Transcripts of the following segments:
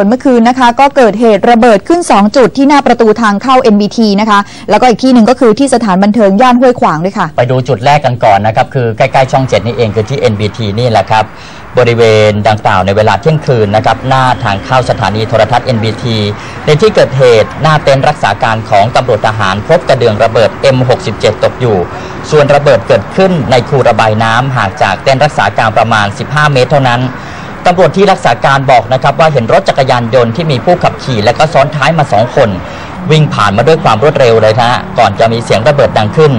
วนเมื่อคืนนะคะ ก็เกิดเหตุระเบิดขึ้น 2 จุดที่หน้าประตูทางเข้า NBT นะคะ แล้วก็อีกที่หนึ่งก็คือที่สถานบันเทิงย่านห้วยขวางด้วยค่ะ ไปดูจุดแรกกันก่อนนะครับ คือใกล้ๆช่องเจ็ดนี่เองคือที่ NBT นี่แหละครับ บริเวณดังกล่าวในเวลาเที่ยงคืนนะครับ หน้าทางเข้าสถานีโทรทัศน์ NBT ในที่เกิดเหตุหน้าเต็นท์รักษาการของตำรวจทหารพบกระเดื่องระเบิด M67 ตกอยู่ ส่วนระเบิดเกิดขึ้นในคูระบายน้ำห่างจากเต็นท์รักษาการประมาณ 15 เมตรเท่านั้น ตำรวจที่รักษาการบอกนะครับว่าเห็นรถจักรยานยนต์ที่มีผู้ขับขี่และก็ซ้อนท้ายมาสองคน วิ่งผ่านมาด้วยความรวดเร็วเลยนะฮะก่อนจะมีเสียงระเบิดดังขึ้น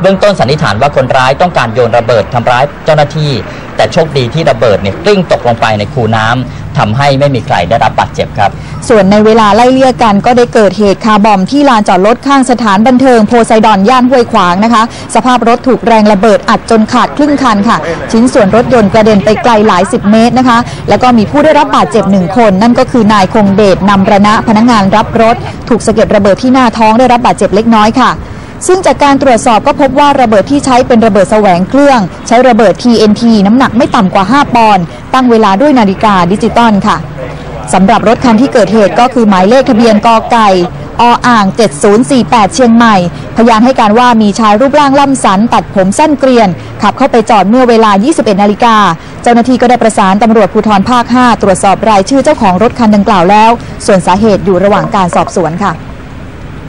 เบื้องต้นสันนิษฐานว่าคนร้ายต้องการโยนระเบิดทำร้ายเจ้าหน้าที่ แต่โชคดีที่ระเบิดเนี่ยกลิ้งตกลงไปในคูน้ำทำให้ไม่มีใครได้รับบาดเจ็บครับ ส่วนในเวลาไล่เลี่ยกันก็ได้เกิดเหตุคาร์บอมที่ลานจอดรถข้างสถานบันเทิงโพไซดอนย่านห้วยขวางนะคะ สภาพรถถูกแรงระเบิดอัดจนขาดครึ่งคันค่ะ ชิ้นส่วนรถยนต์กระเด็นไปไกลหลายสิบเมตรนะคะ แล้วก็มีผู้ได้รับบาดเจ็บหนึ่งคน นั่นก็คือนายคงเดชนำระณะพนักงานรับรถ ถูกสะเก็ดระเบิดที่หน้าท้องได้รับบาดเจ็บเล็กน้อยค่ะ ซึ่งจากการตรวจสอบก็พบว่าระเบิดที่ใช้เป็นระเบิดแสวงเครื่อง ใช้ระเบิด TNT น้ำหนักไม่ต่ำกว่า 5 ปอนด์ตั้งเวลาด้วยนาฬิกาดิจิตอลค่ะสำหรับรถคันที่เกิดเหตุก็คือหมายเลขทะเบียนกไก่ออ่าง 7048 เชียงใหม่ พยานให้การว่ามีชายรูปร่างล่ำสัน ตัดผมสั้นเกรียน ขับเข้าไปจอดเมื่อเวลา 21 นาฬิกา เจ้าหน้าที่ก็ได้ประสานตำรวจภูธรภาค 5 ตรวจสอบรายชื่อเจ้าของรถคันดังกล่าวแล้ว ส่วนสาเหตุอยู่ระหว่างการสอบสวนค่ะ